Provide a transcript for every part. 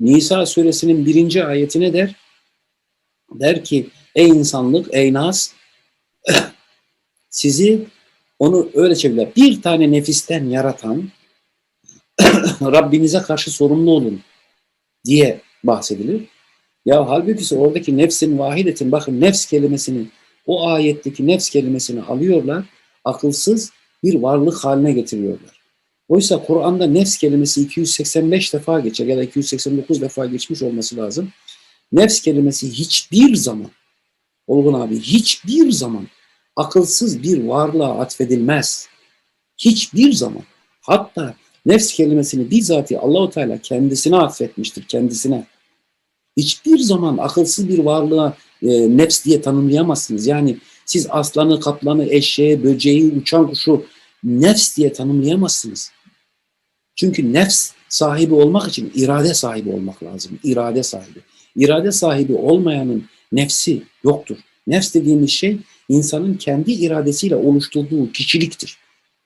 Nisa suresinin birinci ayetine der. Der ki ey insanlık, ey nas sizi onu öyle çevirirler. Bir tane nefisten yaratan Rabbinize karşı sorumlu olun diye bahsedilir. Ya halbuki oradaki nefsin vahidetin bakın nefs kelimesini o ayetteki nefs kelimesini alıyorlar akılsız bir varlık haline getiriyorlar. Oysa Kur'an'da nefs kelimesi 285 defa geçer ya da 289 defa geçmiş olması lazım. Nefs kelimesi hiçbir zaman Olgun abi hiçbir zaman akılsız bir varlığa atfedilmez. Hiçbir zaman. Hatta nefs kelimesini bizzati Allahu Teala kendisine atfetmiştir kendisine. Hiçbir zaman akılsız bir varlığa e, nefs diye tanımlayamazsınız. Yani siz aslanı, kaplanı, eşeği, böceği, uçan kuşu nefs diye tanımlayamazsınız. Çünkü nefs sahibi olmak için irade sahibi olmak lazım. İrade sahibi. İrade sahibi olmayanın nefsi yoktur. Nefs dediğimiz şey insanın kendi iradesiyle oluşturduğu kişiliktir.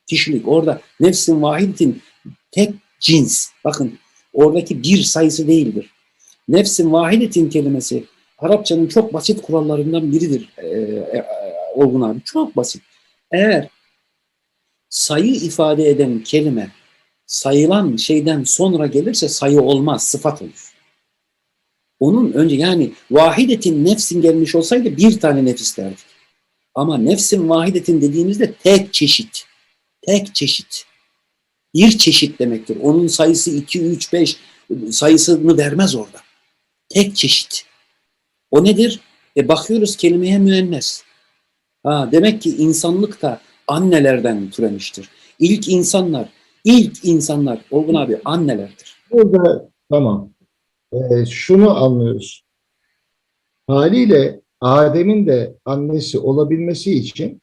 Kişilik. Orada nefsin vahidetin tek cins. Bakın oradaki bir sayısı değildir. Nefsin vahidetin kelimesi Arapçanın çok basit kurallarından biridir. Ee, e, Olgun abi. Çok basit. Eğer sayı ifade eden kelime sayılan şeyden sonra gelirse sayı olmaz, sıfat olur. Onun önce yani vahidetin nefsin gelmiş olsaydı bir tane nefis derdik. Ama nefsin vahidetin dediğimizde tek çeşit. Tek çeşit. Bir çeşit demektir. Onun sayısı 2, 3, 5 sayısını vermez orada. Tek çeşit. O nedir? E bakıyoruz kelimeye müennes. Ha, demek ki insanlık da annelerden türemiştir. İlk insanlar, ilk insanlar Olgun abi annelerdir. Burada tamam. Ee, şunu anlıyoruz. Haliyle Adem'in de annesi olabilmesi için